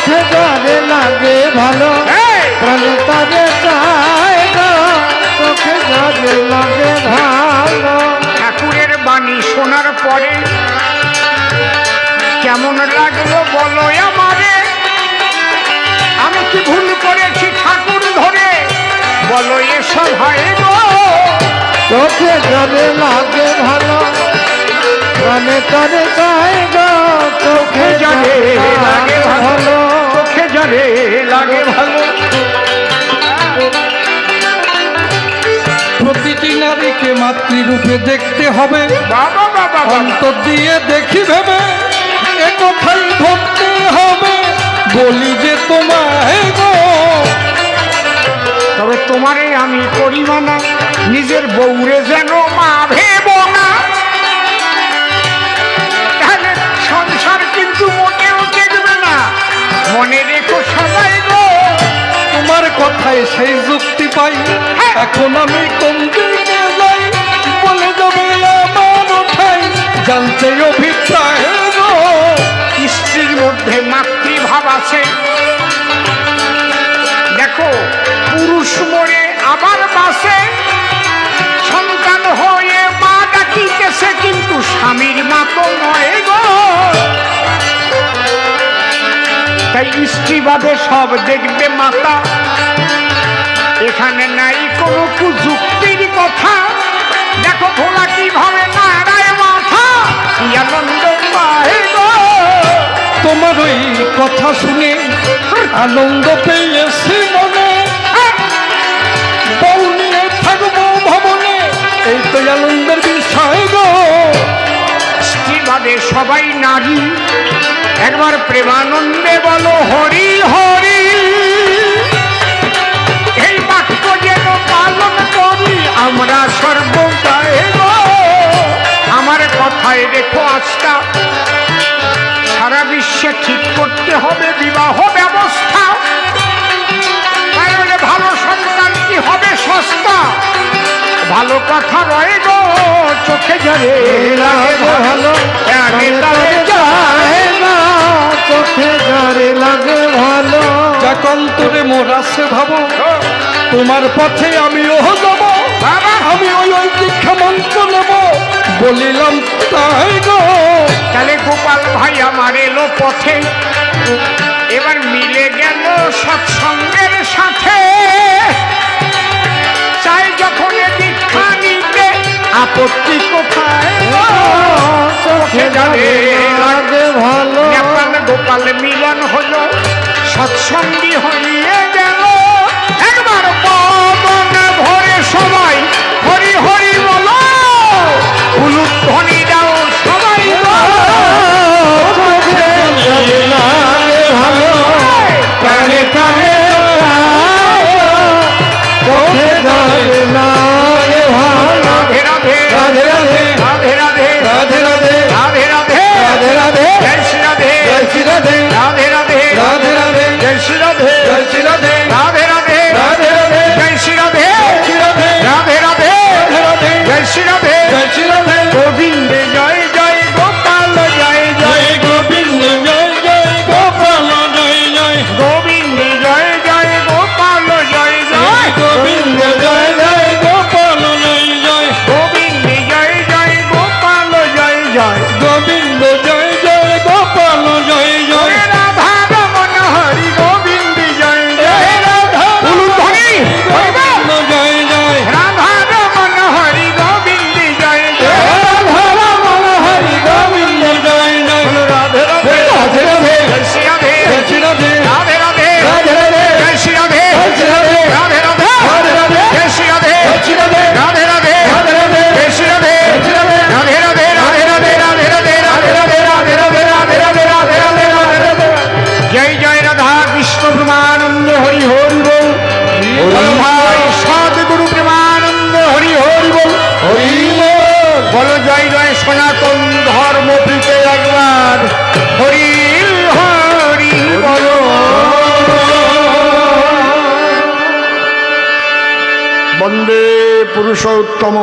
চোখে জলে লাগে ভালো! প্রাণে তারে চায় গো চোখে জলে লাগে ভালো। ঠাকুরের বাণী শোনার পরে কেমন লাগল বলো আমারে? আমি কি ভুল করেছি ঠাকুর ধরে? বলো এসব হয় চোখে জলে লাগে ভালো। প্রাণে তারে চায় গো চোখে জলে লাগে ভালো। নারীকে মাতৃরূপে দেখতে হবে। অন্তর দিয়ে দেখি ভেবে এ কথাই ধরতে হবে। বলি যে তোমায় গো। তবে তোমারে আমি করি মানা নিজের বউরে যেন মা ভেব না। তাহলে সংসার কিন্তু মোটেও দেখবে না। মনে রেখো সবাই গো। তোমার কথায় সেই যুক্তি পাই। এখন আমি কোন জানতে অভিপ্রায় স্ত্রীর মধ্যে মাতৃভাব আছে। দেখো, পুরুষ মরে আবার বাসে, সন্তান হয়ে মা ডাকিতেছে, কিন্তু স্বামীর মা তো নয় গো। তাই স্ত্রী বাদে সব দেখবে মাতা। এখানে নাই কোনো কুযুক্তির তোমার ওই কথা শুনে আনন্দ পেয়েছি মনে। বউ নিয়ে থাকব ভবনে এই তো আনন্দের বিষয় গো। সবাই নারী একবার প্রেমানন্দে বলো হরি হরি বিশ্বে ঠিক করতে হবে বিবাহ ব্যবস্থা। ভালো সন্তান কি হবে সস্তা? ভালো কথা রয়ে গো চোখে জলে ভালো চোখে জলে লাগে ভালো। যাক অন্তরে মোর আছে ভাবো তোমার পথে আমিও যাব আমি ওই ওই দীক্ষা মন্ত্র নেব। বলিলাম তাই গো। তাহলে পথে। এবার মিলে গেল সৎসঙ্গের সাথে। চাই যখন দীক্ষা নিতে আপত্তি কোথায়? চোখে ভালো। গোপাল মিলন হলো সৎসঙ্গী হইয়ে পুরুষোত্তম